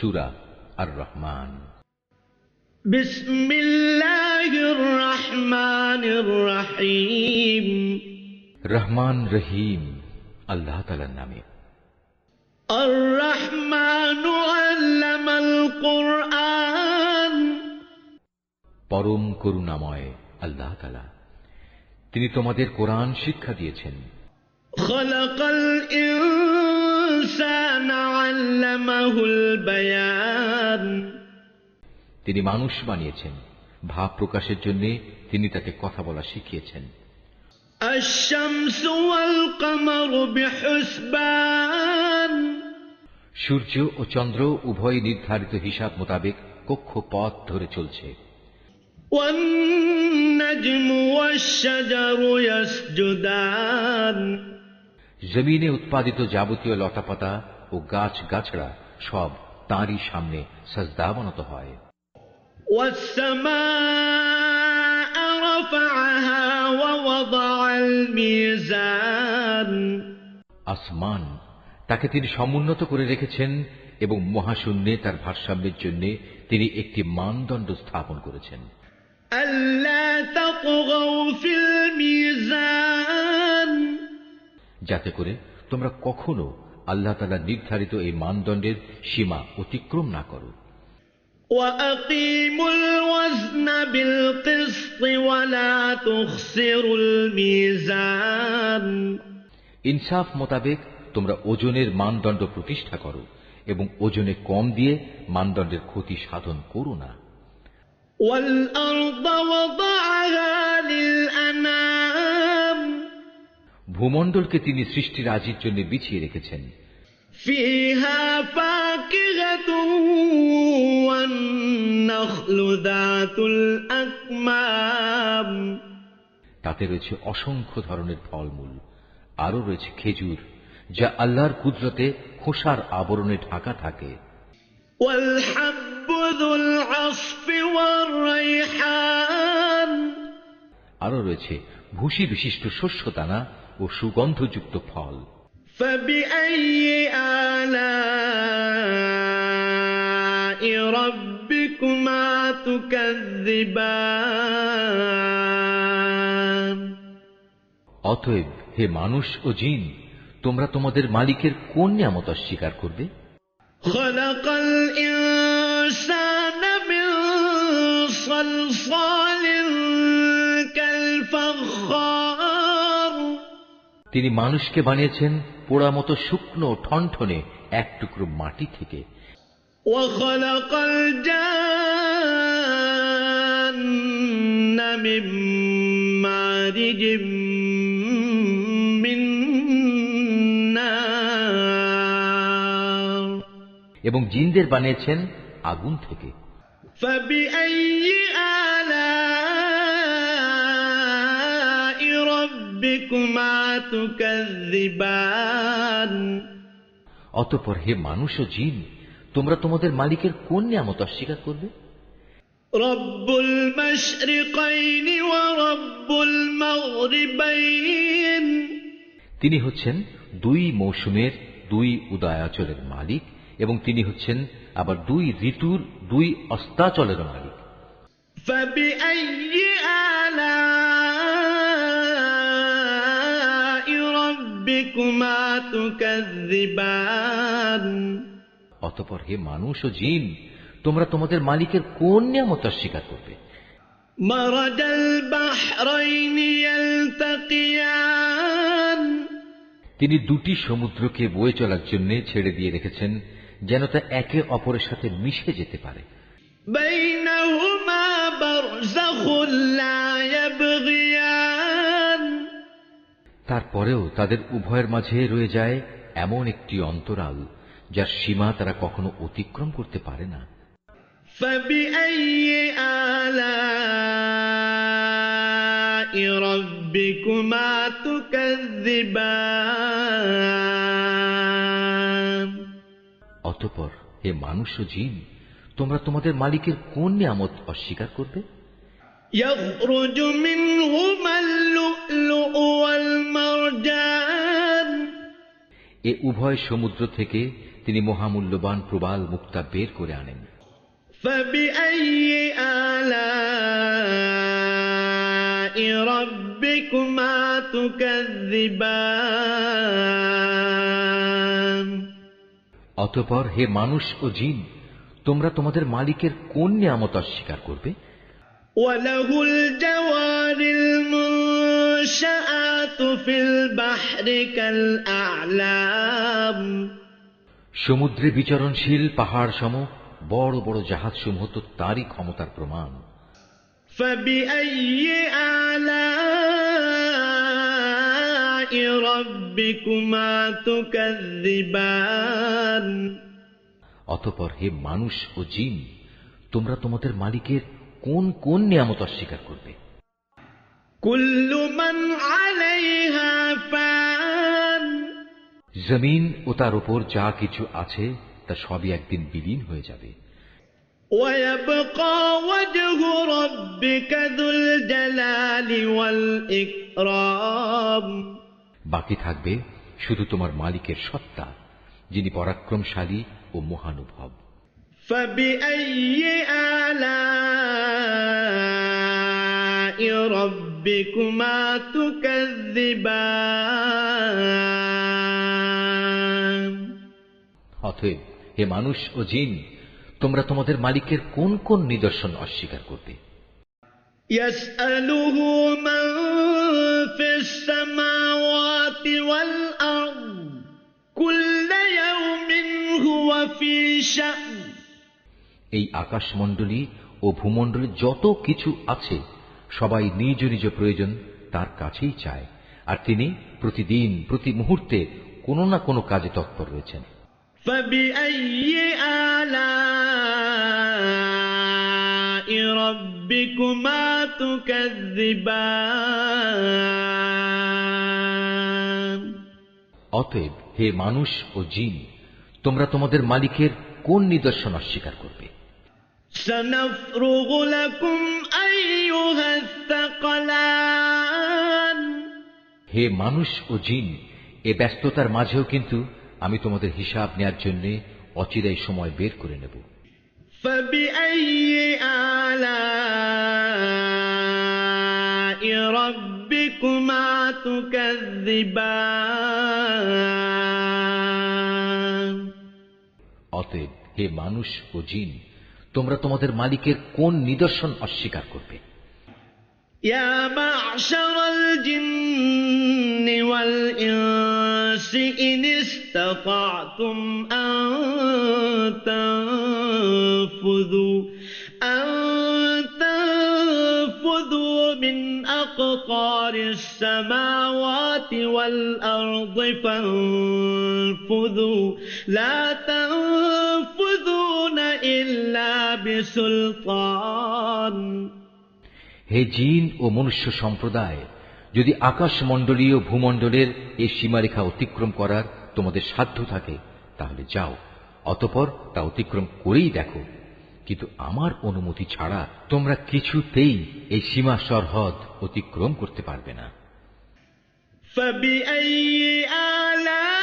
সুরা আর রহমান রহমান রহিম আল্লাহ তালার নামে। পরম করুণাময় আল্লাহ তালা তিনি তোমাদের কোরআন শিক্ষা দিয়েছেন। খলকল তিনি মানুষ বানিয়েছেন ভাব প্রকাশের জন্য তিনি তাকে কথা বলা শিখিয়েছেন الشمس والقمر بحسبان সূর্য ও চন্দ্র উভয় নির্ধারিত হিসাব মোতাবেক কক্ষ পথ ধরে চলছে والنجم والشجر يسجدان জমিনে উৎপাদিত যাবতীয় লতাপাতা ও গাছ গাছড়া সব তাঁরই সামনে সজদাবনত হয়। আসমান তাকে তিনি সমুন্নত করে রেখেছেন এবং মহাশূন্যে তার ভারসাম্যের জন্য তিনি একটি মানদণ্ড স্থাপন করেছেন। আল্লাহ যাতে করে তোমরা কখনো আল্লাহ তালা নির্ধারিত এই মানদণ্ডের সীমা অতিক্রম না করো وأقيموا الوزن بالقسط ولا تخسروا الميزان ইনসাফ মোতাবেক তোমরা ওজনের মানদণ্ড প্রতিষ্ঠা করো এবং ওজনে কম দিয়ে মানদণ্ডের ক্ষতি সাধন করো না والأرض وضعها للأنام ভূমণ্ডলকে তিনি সৃষ্টিরাজির জন্য বিছিয়ে রেখেছেন فيها فاكهة والنخل ذات الأكمام তাতে রয়েছে অসংখ্য ধরনের ফলমূল আরও রয়েছে খেজুর যা আল্লাহর কুদরতে খোসার আবরণে ঢাকা থাকে والحب ذو العصف والريحان আরও রয়েছে ভুসি বিশিষ্ট শস্য দানা ও সুগন্ধযুক্ত ফল فبأي آلاء ربكما تكذبان অতএব হে মানুষ ও জিন তোমরা তোমাদের মালিকের কোন নিয়ামত অস্বীকার করবে خلق الإنسان من صلصال كالفخار তিনি মানুষকে বানিয়েছেন পোড়া মতো শুকনো ঠনঠনে এক টুকরো মাটি থেকে وخلق الجان من مارج من نار এবং জিনদের বানিয়েছেন আগুন থেকে فبأي آلاء অতপর হে মানুষ ও জিন তোমরা তোমাদের মালিকের কোন নিয়ামত অস্বীকার করবে رب المشرقين ورب المغربين তিনি হচ্ছেন দুই মৌসুমের দুই উদয়াচলের মালিক এবং তিনি হচ্ছেন আবার দুই ঋতুর দুই অস্তাচলের মালিক فبأي آلاء অতপর হে মানুষ ও জিন তোমরা তোমাদের মালিকের কোন নিয়ামত অস্বীকার করবে? তিনি দুটি সমুদ্রকে বয়ে চলার জন্য ছেড়ে দিয়ে রেখেছেন যেন তা একে অপরের সাথে মিশে যেতে পারে। বাইনাহুমা বারযাখুল্লা তারপরেও তাদের উভয়ের মাঝে রয়ে যায় এমন একটি অন্তরাল যার সীমা তারা কখনো অতিক্রম করতে পারে না فبأي آلاء ربكما تكذبان অতপর হে মানুষ ও জিন তোমরা তোমাদের মালিকের কোন নিয়ামত অস্বীকার করবে يخرج منهما এ উভয় সমুদ্র থেকে তিনি মহামূল্যবান প্রবাল মুক্তা বের করে আনেন। অতপর হে মানুষ ও জিন তোমরা তোমাদের মালিকের কোন নিয়ামত অস্বীকার করবে? ওয়ালাহুল জাওয়ারিল সমুদ্রে বিচরণশীল পাহাড় সম বড় বড় জাহাজ সমূহ তো তারই ক্ষমতার প্রমাণ। অতপর হে মানুষ ও জিন তোমরা তোমাদের মালিকের কোন কোন নিয়ামত অস্বীকার করবে? জমিন ও তার উপর যা কিছু আছে তা সবই একদিন বিলীন হয়ে যাবে ويبقى وجه ربك ذو الجلال والإكرام বাকি থাকবে শুধু তোমার মালিকের সত্তা যিনি পরাক্রমশালী ও মহানুভব فبأي آلاء ربكما تكذبان অতএব হে মানুষ ও জিন তোমরা তোমাদের মালিকের কোন কোন নিদর্শন অস্বীকার করবে يسأله من في السماوات والأرض كل يوم هو في شأن এই আকাশমণ্ডলী ও ভূমণ্ডলে যত কিছু আছে সবাই নিজ নিজ প্রয়োজন তার কাছেই চায় আর তিনি প্রতিদিন প্রতি মুহূর্তে কোনো না কোনো কাজে তৎপর রয়েছেন فبأي آلاء ربكما تكذبان অতএব হে মানুষ ও জিন তোমরা তোমাদের মালিকের কোন নিদর্শন অস্বীকার করবে سنفرغ لكم أيها الثقلان হে মানুষ ও জিন এ ব্যস্ততার মাঝেও কিন্তু আমি তোমাদের হিসাব নেয়ার জন্য অচিরাই সময় বের করে নেব। অতএব হে মানুষ ও জিন তোমরা তোমাদের মালিকের কোন নিদর্শন অস্বীকার করবে يا معشر الجن والإنس إن استطعتم أن تنفذوا أن تنفذوا من أقطار السماوات والأرض فانفذوا لا تنفذون إلا بسلطان হে জিন ও মনুষ্য সম্প্রদায় যদি আকাশমণ্ডলীয় ভূমণ্ডলের এই সীমারেখা অতিক্রম করার তোমাদের সাধ্য থাকে তাহলে যাও অতপর তা অতিক্রম করেই দেখো কিন্তু আমার অনুমতি ছাড়া তোমরা কিছুতেই এই সীমা সরহদ অতিক্রম করতে পারবে না فبأي آلاء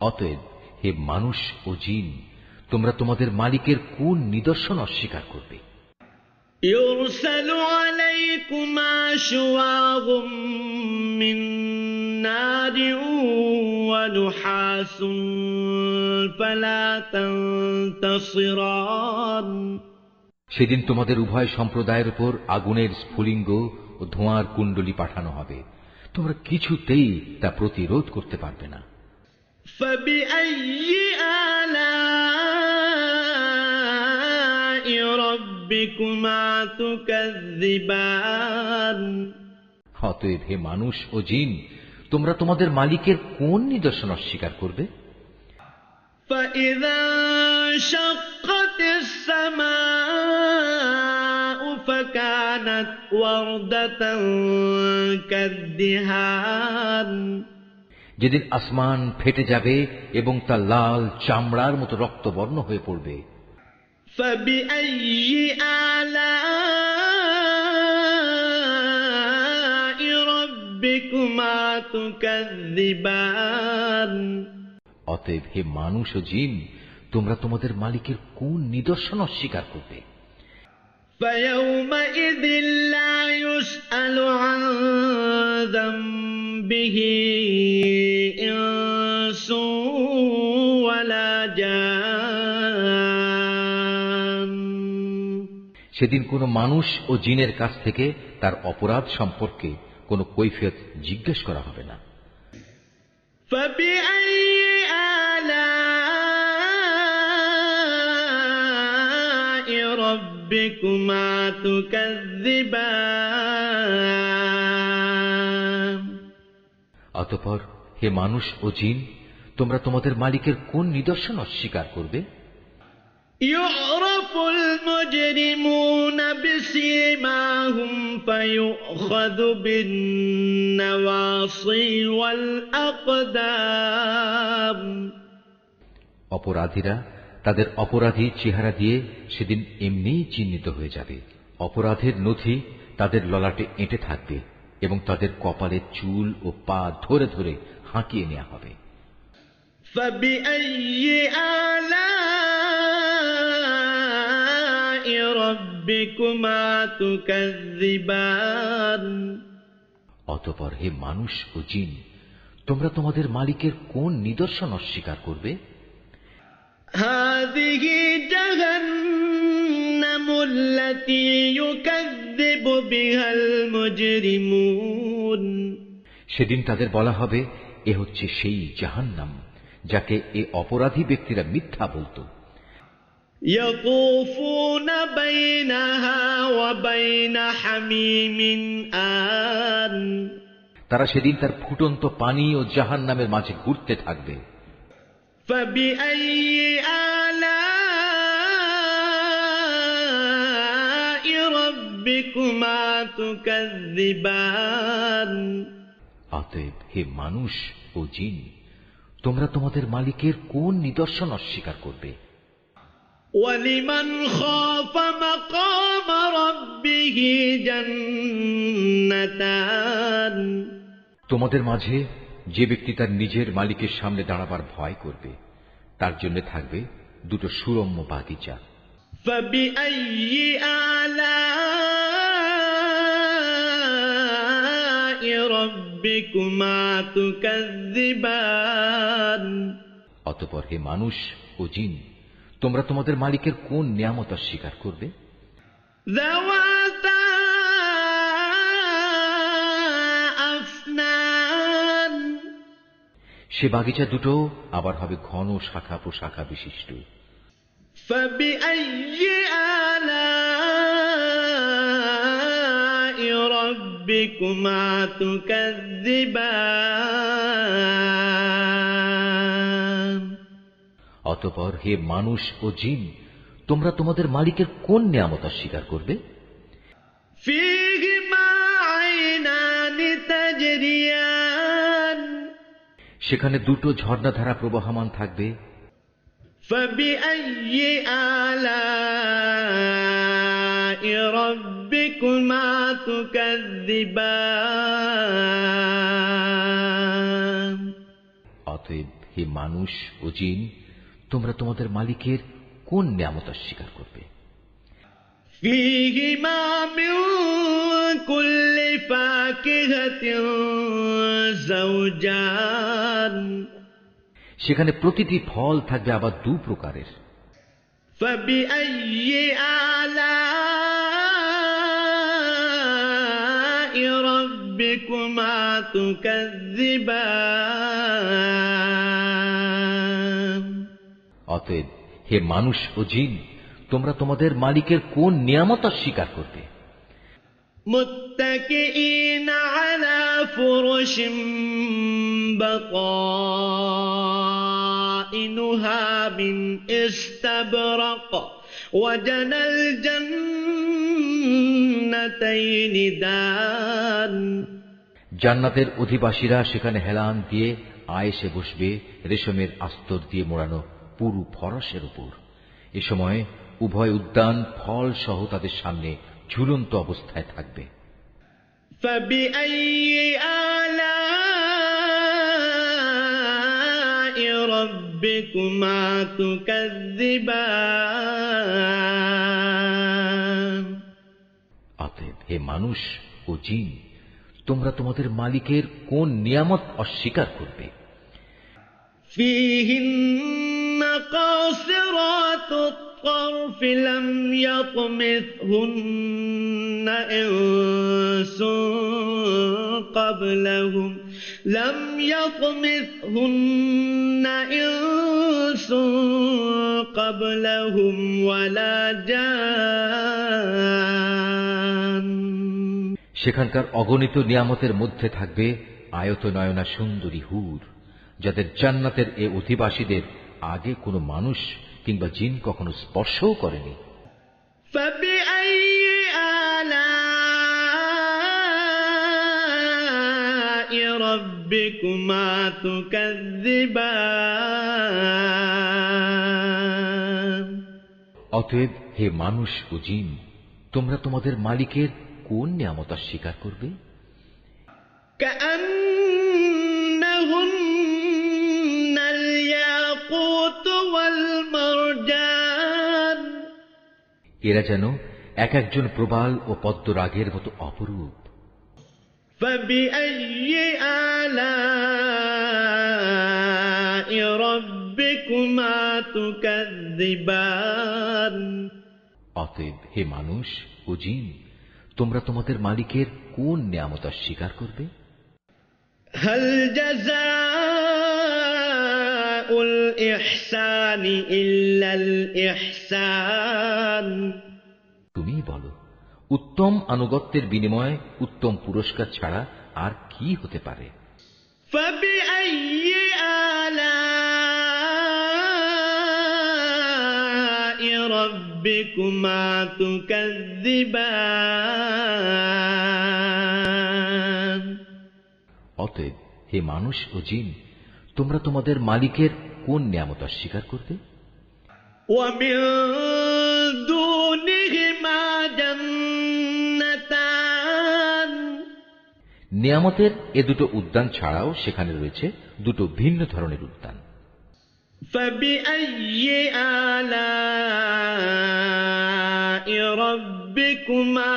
অতএব হে মানুষ ও জিন তোমরা তোমাদের মালিকের কোন নিদর্শন অস্বীকার করবে يرسل عليكما شواظ من نار ونحاس فلا تنتصران সেদিন তোমাদের উভয় সম্প্রদায়ের উপর আগুনের স্ফুলিঙ্গ ও ধোঁয়ার কুণ্ডলী পাঠানো হবে তোমরা কিছুতেই তা প্রতিরোধ করতে পারবে না فبأي آلاء ربكما تكذبان অতএব হে মানুষ ও জিন তোমরা তোমাদের মালিকের কোন নিদর্শন অস্বীকার করবে فإذا انشقت السماء فكانت وردة كالدهان যেদিন আসমান ফেটে যাবে এবং তা লাল চামড়ার মতো রক্তবর্ণ হয়ে পড়বে فبأي ربكما تكذبان অতএব হে মানুষ ও জিন তোমরা তোমাদের মালিকের কোন নিদর্শন অস্বীকার করবে فيومئذ لا يسأل عن ذنبه إنس ولا جان সেদিন কোনো মানুষ ও জিনের কাছ থেকে তার অপরাধ সম্পর্কে কোনো কৈফিয়ত জিজ্ঞেস করা হবে না فبأي ربكما تكذبان অতপর হে মানুষ ও জিন তোমরা তোমাদের মালিকের কোন নিদর্শন অস্বীকার করবে يعرف المجرمون بسيماهم فيؤخذ بالنواصي والأقدام অপরাধীরা তাদের অপরাধী চেহারা দিয়ে সেদিন এমনিই চিহ্নিত হয়ে যাবে। অপরাধের নথি তাদের ললাটে এঁটে থাকবে এবং তাদের কপালে চুল ও পা ধরে ধরে হাঁকিয়ে নেওয়া হবে। অতপর হে মানুষ ও জিন তোমরা তোমাদের মালিকের কোন নিদর্শন অস্বীকার করবে? هذه جهنم التي يكذب بها المجرمون সেদিন তাদের বলা হবে এ হচ্ছে সেই জাহান্নাম যাকে এ অপরাধী ব্যক্তিরা মিথ্যা বলতো يطوفون بينها وبين حميم آن তারা সেদিন তার ফুটন্ত পানি ও জাহান নামের মাঝে ঘুরতে থাকবে فبأي آلاء ربكما تكذبان অতএব হে মানুষ ও জিন তোমরা তোমাদের মালিকের কোন নিদর্শন অস্বীকার করবে ولمن خاف مقام ربه جنتان তোমাদের মাঝে যে ব্যক্তি তার নিজের মালিকের সামনে দাঁড়াবার ভয় করবে তার জন্য থাকবে দুটো সুরম্য বাগিচা। অতপর হে মানুষ ও জিন তোমরা তোমাদের মালিকের কোন নিয়ামত স্বীকার করবে? দেও সে বাগিচা দুটো আবার হবে ঘন শাখা প্রশাখা বিশিষ্ট। অতপর হে মানুষ ও জিন তোমরা তোমাদের মালিকের কোন নিয়ামত স্বীকার করবে? ফি সেখানে দুটো ঝর্ণাধারা প্রবাহমান থাকবে। অতএব হে মানুষ ও জিন তোমরা তোমাদের মালিকের কোন নিয়ামত অস্বীকার করবে? فيهما من كل فاكهة زوجان সেখানে প্রতিটি ফল থাকবে আবার দু প্রকারের فبأي آلاء ربكما تكذبان অতএব হে মানুষ ও জিন তোমরা তোমাদের মালিকের কোন নিয়ামত অস্বীকার করবে متكئين على فرش بطائنها من استبرق وجنى الجنتين دان জান্নাতের অধিবাসীরা সেখানে হেলান দিয়ে আয়েসে বসবে রেশমের আস্তর দিয়ে মোড়ানো পুরু ফরসের উপর এ সময় উভয় উদ্যান ফল সহ তাদের সামনে ঝুলন্ত অবস্থায় থাকবে فبأي آلاء ربكما تكذبان অতএব হে মানুষ ও জিন তোমরা তোমাদের মালিকের কোন নিয়ামত অস্বীকার করবে فيهن قاصرات الطرف لم يطمثهن إنس قبلهم لم يطمثهن إنس قبلهم ولا جان সেখানকার অগণিত নিয়ামতের মধ্যে থাকবে আয়ত নয়না সুন্দরী হুর যাদের জান্নাতের এ অধিবাসীদের আগে কোনো মানুষ কিংবা জিন কখনো স্পর্শও করেনি فبأي آلاء ربكما تكذبان অতএব হে মানুষ ও জিন তোমরা তোমাদের মালিকের কোন নিয়ামত অস্বীকার করবে كأنهن এরা যেন এক একজন প্রবাল ও পদ্ম রাগের মতো অপরূপ। অতএব হে মানুষ ও জিন তোমরা তোমাদের মালিকের কোন নিয়ামত স্বীকার করবে? হল যা তুমি বলো উত্তম আনুগত্যের বিনিময়ে উত্তম পুরস্কার ছাড়া আর কি হতে পারে فبأي آلاء ربكما تكذبان অতএব হে মানুষ ও জিন তোমরা তোমাদের মালিকের কোন নিয়ামত অস্বীকার করবে ومن دونهما جنتان নিয়ামতের এ দুটো উদ্যান ছাড়াও সেখানে রয়েছে দুটো ভিন্ন ধরনের উদ্যান فبأي آلاء ربكما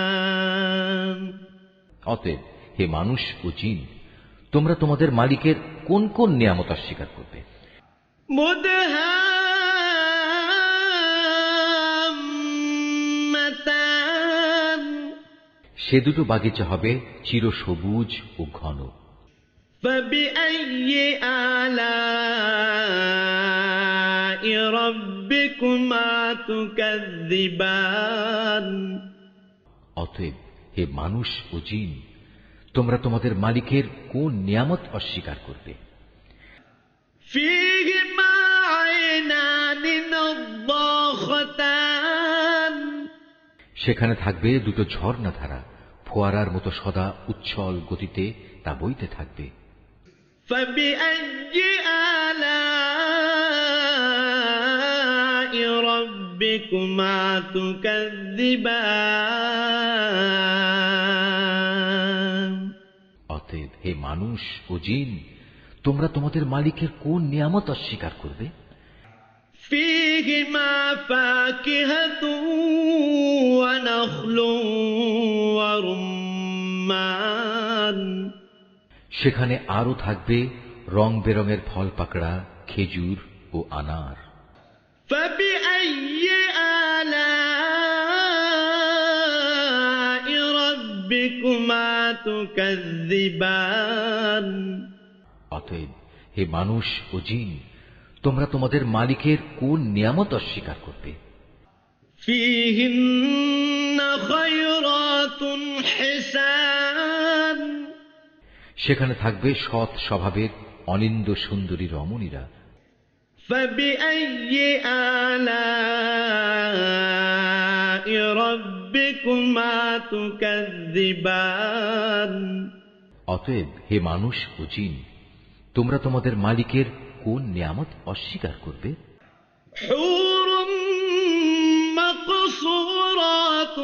تكذبان অতএব হে মানুষ ও জিন তোমরা তোমাদের মালিকের কোন কোন নিয়ামত অস্বীকার করবে? সে দুটো বাগিচা হবে চির সবুজ ও ঘন। অতএব হে মানুষ ও জিন তোমরা তোমাদের মালিকের কোন নিয়ামত অস্বীকার করবে فيهما عينان نضاختان সেখানে থাকবে দুটো ঝর্ণা ধারা ফোয়ারার মতো সদা উচ্ছল গতিতে তা বইতে থাকবে فبأي آلاء ربكما تكذبان অতএব হে মানুষ ও জিন তোমরা তোমাদের মালিকের কোন নিয়ামত অস্বীকার করবে فيهما فاكهة ونخل ورمان সেখানে আরো থাকবে রং বেরঙের ফল পাকড়া খেজুর ও আনার فبأي آلاء অতএব হে মানুষ ও জিন তোমরা তোমাদের মালিকের কোন নিয়ামত অস্বীকার করবে فيهن خيرات حسان সেখানে থাকবে সৎ স্বভাবের অনিন্দ সুন্দরী রমণীরা فبأي آلاء ربكما تكذبان অতএব হে মানুষ ও জিন তোমরা তোমাদের মালিকের কোন নিয়ামত অস্বীকার করবে حور مقصورات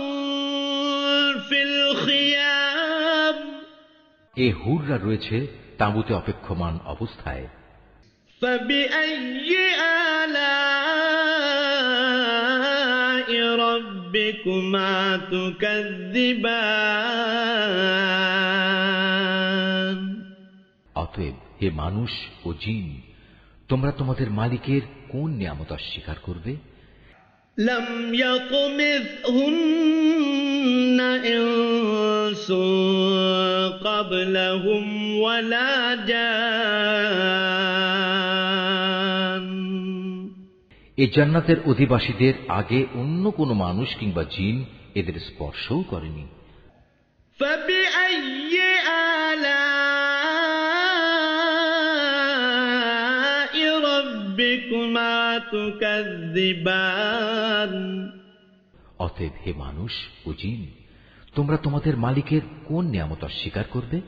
في الخيام এ হুররা রয়েছে তাঁবুতে অপেক্ষমান অবস্থায় فبأي آلاء ربكما تكذبان অতএব হে মানুষ ও জিন তোমরা তোমাদের মালিকের কোন নিয়ামত অস্বীকার করবে لم يطمثهن إنس قبلهم ولا جان এ জান্নাতের অধিবাসীদের আগে অন্য কোনো মানুষ কিংবা জিন এদের স্পর্শও করেনি। অতএব হে মানুষ ও জিন তোমরা তোমাদের মালিকের কোন নিয়ামত অস্বীকার করবে?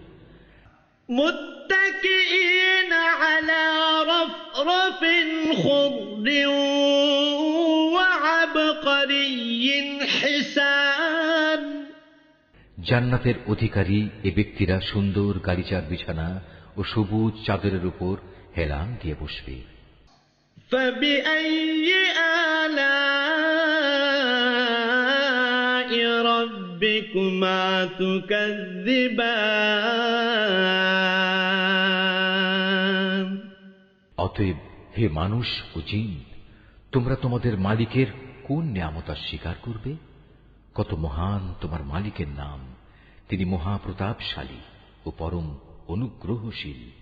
متكئين على رفرف خضر وعبقري حسان জান্নাতের অধিকারী এ ব্যক্তিরা সুন্দর গালিচার বিছানা ও সবুজ চাদরের উপর হেলান দিয়ে বসবে فبأي آلاء ربكما تكذبان অতএব হে মানুষ ও জিন তোমরা তোমাদের মালিকের কোন নিয়ামত স্বীকার করবে কত মহান তোমার মালিকের নাম তিনি মহাপ্রতাপশালী ও পরম অনুগ্রহশীল